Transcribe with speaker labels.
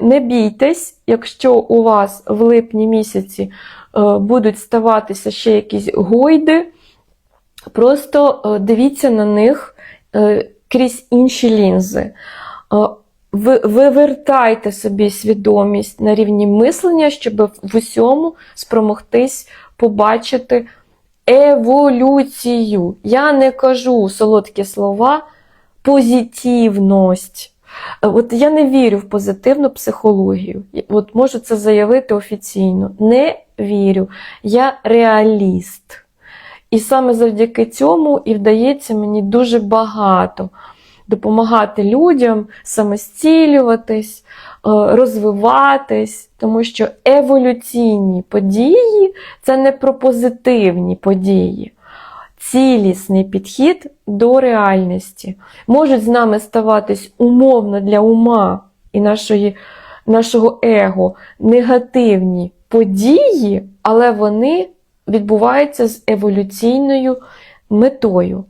Speaker 1: не бійтесь, якщо у вас в липні місяці е, будуть ставатися ще якісь гойди, просто е, дивіться на них е, крізь інші лінзи. Ви, вивертайте собі свідомість на рівні мислення, щоб в усьому спромогтись побачити еволюцію. Я не кажу солодкі слова, позитивність. От я не вірю в позитивну психологію. От можу це заявити офіційно. Не вірю. Я реаліст. І саме завдяки цьому і вдається мені дуже багато допомагати людям самостілюватись, е, розвиватись, тому що еволюційні події це не про позитивні події. Цілісний підхід до реальності. Можуть з нами ставатись умовно для ума і нашої, нашого его негативні події, але вони відбуваються з еволюційною метою.